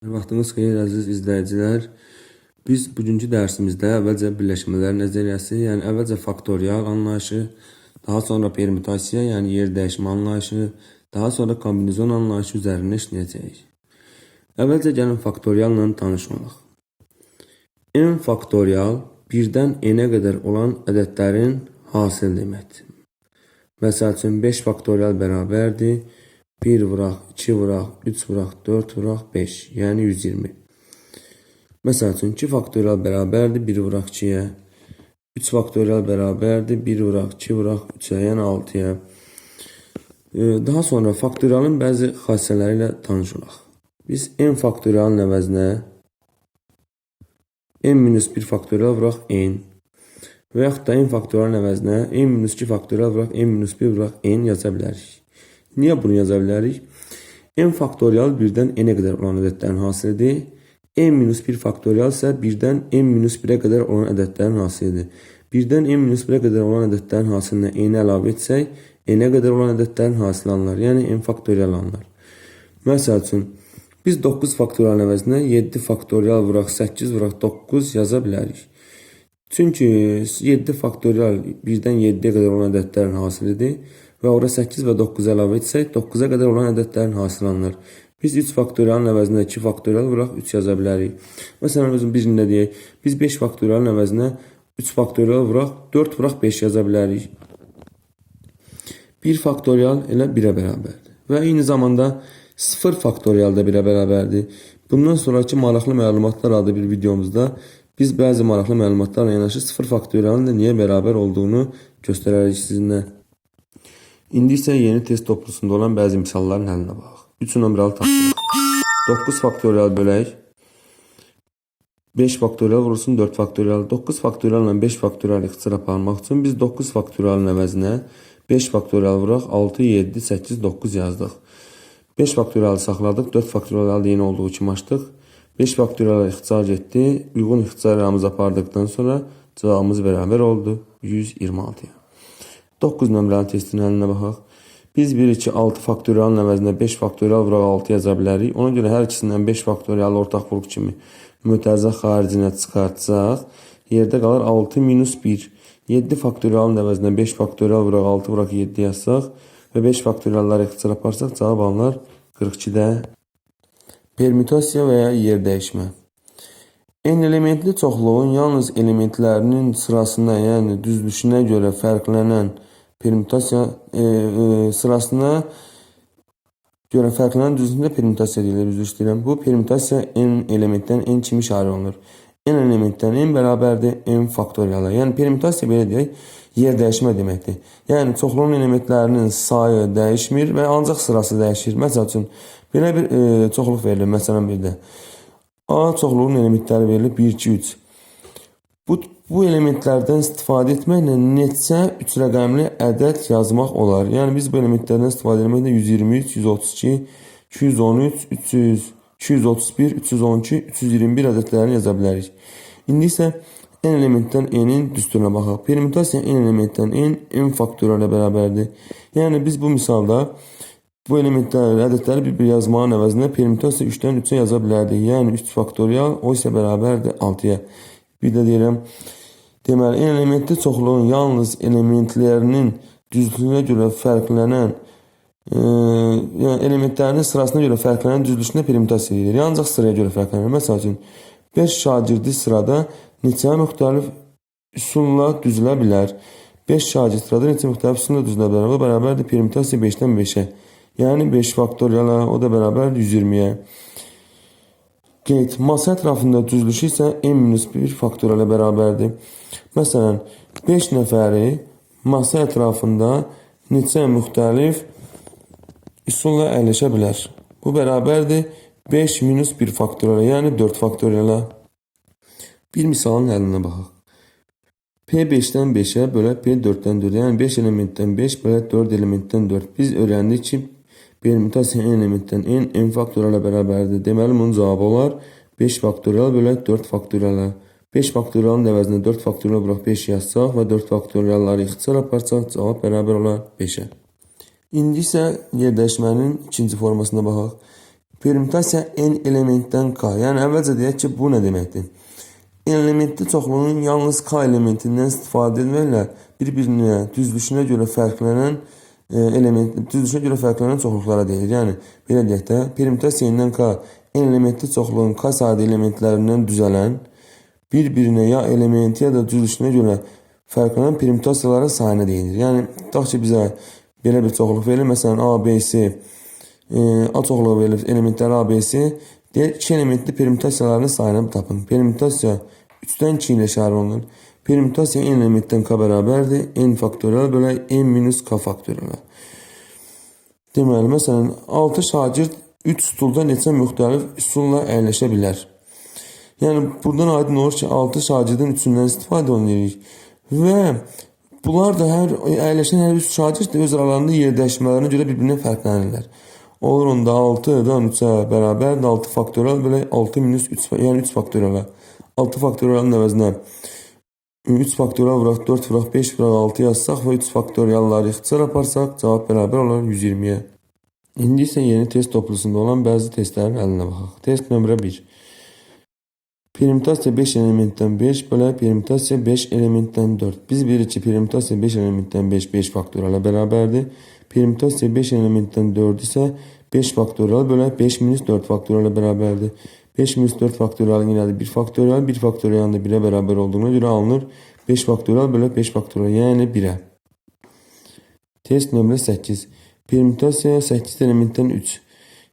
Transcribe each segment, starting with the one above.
Vaxtınız xeyir əziz izləyicilər. Biz bugünkü dərsimizdə əvvəlcə birləşmələr nəzəriyyəsi, yəni əvvəlcə faktorial anlayışı, daha sonra permütasiya, yəni yer dəyişmə anlayışı, daha sonra kombinizon anlayışı üzərində işləyəcəyik. Əvvəlcə gəlin faktorialla tanış olaq. n faktorial 1-dən n-ə olan ədədlərin hasil deməkdir. Məsəl üçün 5 faktorial bərabərdir 1 vuraq, 2 vuraq, 3 vuraq, 4 vuraq, 5, yəni 120. Məsəl üçün 2 faktorial bərabərdir 1 vuraq 2-yə. 3 faktorial bərabərdir 1 vuraq, 2 vuraq, 3-ə, yəni 6-ya. Daha sonra faktorialın bəzi xassələri ilə tanış olaq. Biz n faktorialın əvəzinə n-1 faktorial vuraq n və yaxud da n faktorialın əvəzinə n-2 faktorial vuraq n-1 vuraq n yaza bilərik. Niyə bunu yaza bilərik? n faktorial 1-dən n-ə qədər olan ədədlərin hasilidir. n-1 faktorial isə 1-dən n-1-ə qədər olan ədədlərin hasilidir. 1-dən n-1-ə qədər olan ədədlərin hasilinə n-i etsək, n-ə qədər olan ədədlərin hasili alınır. Yəni n faktorial alınır. Məsəl üçün, biz 9 faktorialın əvəzinə 7 faktorial vuraq 8 vuraq 9 yaza bilərik. Çünki 7 faktorial 1-dən 7-yə qədər olan ədədlərin hasilidir və ora 8 və 9 əlavə etsək 9-a qədər olan ədədlərin hasili alınır. Biz 3 faktorialın əvəzinə 2 faktorial vuraq 3 yaza bilərik. Məsələn, özün birində deyək, biz 5 faktorialın əvəzinə 3 faktorial vuraq 4 vuraq 5 yaza bilərik. 1 faktorial elə 1-ə bərabərdir. Və eyni zamanda 0 faktorial da 1-ə bərabərdir. Bundan sonraki maraqlı məlumatlar adlı bir videomuzda biz bəzi maraqlı məlumatlarla yanaşı 0 faktorialın da niyə bərabər olduğunu göstərərik sizinlə. İndi isə yeni test toplusunda olan bəzi misalların həllinə baxaq. 3 nömrəli tapşırıq. 9 faktorial bölək. 5 faktorial vurulsun 4 faktorial. 9 faktorial ilə 5 faktorial ixtisar aparmaq üçün biz 9 faktorialın əvəzinə 5 faktorial vuraq 6, 7, 8, 9 yazdıq. 5 faktorialı saxladıq. 4 faktorialı yeni olduğu kimi açdıq. 5 faktorialı ixtisar getdi. Uyğun ixtisarlarımızı apardıqdan sonra cavabımız bərabər oldu 126-ya. 9 nömrəli testin həllinə baxaq. Biz 1, 2, 6 faktorialın əvəzinə 5 faktorial vuraq 6 yaza bilərik. Ona görə hər ikisindən 5 faktorial ortaq buluq kimi mütərizə xaricinə çıxartsaq, yerdə qalır 6 minus 1. 7 faktorialın əvəzinə 5 faktorial vuraq 6 vuraq 7 yazsaq və 5 faktorialları ixtisar aparsaq cavab alınır 42-də. Permütasiya və ya yer dəyişmə. N elementli çoxluğun yalnız elementlərinin sırasına, yəni düzülüşünə görə fərqlənən permütasiya e, e, sırasına görə fərqlənən düzlüyündə permütasiya deyilir, üzr istəyirəm. Bu permütasiya n elementdən n kimi işarə olunur. n elementdən n bərabərdir n faktoriala. Yəni permütasiya belə deyək, yer dəyişmə deməkdir. Yəni çoxluğun elementlərinin sayı dəyişmir və ancaq sırası dəyişir. Məsəl üçün belə bir e, çoxluq verilir. Məsələn bir də A çoxluğun elementləri verilir 1, 2, 3. Bu, bu elementlərdən istifadə etməklə neçə 3 rəqəmli ədəd yazmaq olar. Yəni biz bu elementlərdən istifadə etməklə 123, 132, 213, 300, 231, 312, 321 ədədlərini yaza bilərik. İndi isə n elementdən n-in düsturuna baxaq. Permütasiya n elementdən n, n faktorial ilə bərabərdir. Yəni biz bu misalda bu elementləri, ədədləri bir-bir yazmağın əvəzinə permütasiya 3-dən 3-ə yaza bilərdik. Yəni 3 faktorial, o isə bərabərdir 6-ya. Bir də deyirəm, deməli, elementli çoxluğun yalnız elementlərinin düzlüyünə görə fərqlənən e, yəni elementlərinin sırasına görə fərqlənən düzülüşünə permütasiya deyilir. Ancaq sıraya görə fərqlənir. Məsəl üçün 5 şagirdi sırada neçə müxtəlif üsulla düzülə bilər? 5 şagird sırada neçə müxtəlif üsulla düzülə bilər? O bərabərdir permütasiya 5-dən 5-ə. Yani 5 faktoriala o da beraber 120'ye. Qeyd. Masa ətrafında düzülüşü isə n-1 faktoriala bərabərdir. Məsələn, 5 nəfəri masa ətrafında neçə müxtəlif üsulla əyləşə bilər. Bu bərabərdir 5 minus 1 faktoriala, yəni 4 faktoriala. Bir misalın həllinə baxaq. P 5-dən 5-ə bölə P 4-dən 4, yəni 5 elementdən 5 bölə 4 elementdən 4. Biz öyrəndik ki, Permütasiya n elementdən n, n faktoriala bərabərdir. Deməli, bunun cavabı olar 5 faktorial bölək 4 faktoriala. 5 faktorialın əvəzinə 4 faktorial bıraq 5 yazsaq və 4 faktorialları ixtisar aparsaq cavab bərabər olar 5-ə. İndi isə yer dəyişmənin ikinci formasına baxaq. Permütasiya n elementdən k. Yəni əvvəlcə deyək ki, bu nə deməkdir? N elementli çoxluğun yalnız k elementindən istifadə etməklə bir-birinə düzülüşünə görə fərqlənən e, element düzülüşünə görə fərqlənən çoxluqlara deyilir. Yəni belə deyək də, permütasiya n-dən k n elementli çoxluğun k sayda elementlərindən düzələn bir-birinə ya elementi ya da düzülüşünə görə fərqlənən permütasiyaların sayına deyilir. Yəni tutaq ki, bizə belə bir çoxluq verilir. Məsələn, A, B, C e, A çoxluğu verilir elementləri A, B, C. Deyək, 2 elementli permütasiyaların sayını tapın. Permütasiya 3-dən 2 ilə işarə olunur. Permütasiya n elementdən k bərabərdir. n faktorial bölə n minus k faktorial. Deməli, məsələn, 6 şagird 3 stulda neçə müxtəlif üsulla əyləşə bilər. Yəni buradan aydın olur ki, 6 şagirdin üçündən istifadə edirik və bunlar da hər əyləşən hər üç şagird də öz aralarında yer dəyişmələrinə görə bir-birindən fərqlənirlər. Olur onda 6-dan 3-ə bərabər 6 faktorial belə 6 minus 3 yəni 3 faktoriala. 6 faktorialın əvəzinə 3 faktorial vuraq 4 vuraq 5 vuraq 6 yazsaq və 3 faktorialları ixtisar aparsaq cavab bərabər olar 120-yə. İndi isə yeni test toplusunda olan bəzi testlərin əlinə baxaq. Test nömrə 1. Permütasiya 5 elementdən 5 bölə permütasiya 5 elementdən 4. Biz bilirik ki, permütasiya 5 elementdən 5 5 faktoriala bərabərdir. Permütasiya 5 elementdən 4 isə 5 faktorial bölə 5 minus 4 faktoriala bərabərdir. 5 minus 4 faktorialın yine 1 faktorial, 1 faktorialın da 1'e beraber olduğuna göre alınır. 5 faktorial bölü 5 faktorial yani 1'e. Test nömrə 8. Permütasiya 8 elementdən 3.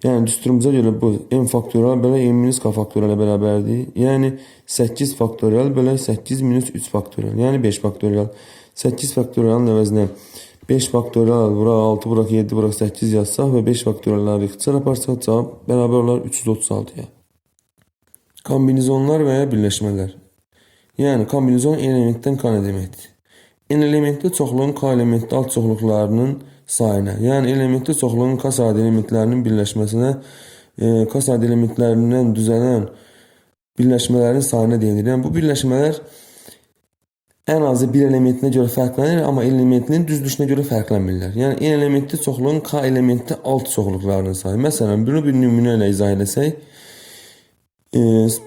Yəni düsturumuza görə bu n faktorial bölə n minus k faktorial ilə bərabərdir. Yəni 8 faktorial bölə 8 minus 3 faktorial. Yəni 5 faktorial. 8 faktorialın əvəzinə 5 faktorial vuraq 6 vuraq 7 vuraq 8 yazsaq və 5 faktorialları ixtisar aparsaq cavab bərabər olar 336-ya. Kombinizonlar veya birleşmeler. Yəni kombinizon n elementdən k deməkdir? N elementli çoxluğun k elementli alt çoxluqlarının sayına, yəni elementli çoxluğun k sayda elementlərinin birləşməsinə e, k sayda elementlərindən düzələn birləşmələrin sayına deyilir. Yəni bu birləşmələr ən azı bir elementinə görə fərqlənir, amma elementinin düzülüşünə görə fərqlənmirlər. Yəni n elementli çoxluğun k elementli alt çoxluqlarının sayı. Məsələn, bunu bir nümunə izah etsək, e,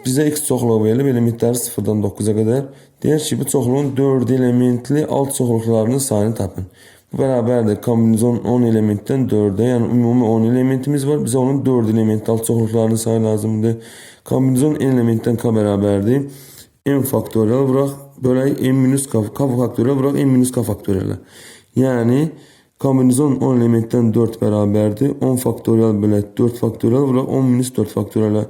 bizə x çoxluğu verilib elementləri 0-dan 9-a qədər. Deyək ki, bu çoxluğun 4 elementli alt çoxluqlarının sayını tapın. Bu bərabərdir kombinizon 10 elementdən 4-ə, yəni ümumi 10 elementimiz var. Bizə onun 4 elementli alt çoxluqlarının sayı lazımdır. Kombinizon n elementdən k bərabərdir. n faktorial vuraq bölək n minus k, k faktorial vuraq n minus k faktorial. Yəni kombinizon 10 elementdən 4 bərabərdir. 10 faktorial bölək 4 faktorial vuraq 10 minus 4 faktorial.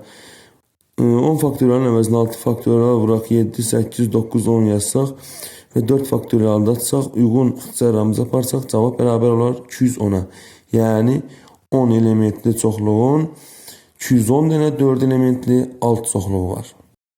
10 faktorialın əvəzinə 6 faktorial vuraq 7, 8, 9, 10 yazsaq və 4 faktorialda atsaq, uyğun ixtisarlarımıza aparsaq cavab bərabər olar 210-a. Yəni 10 elementli çoxluğun 210 dənə 4 elementli alt çoxluğu var.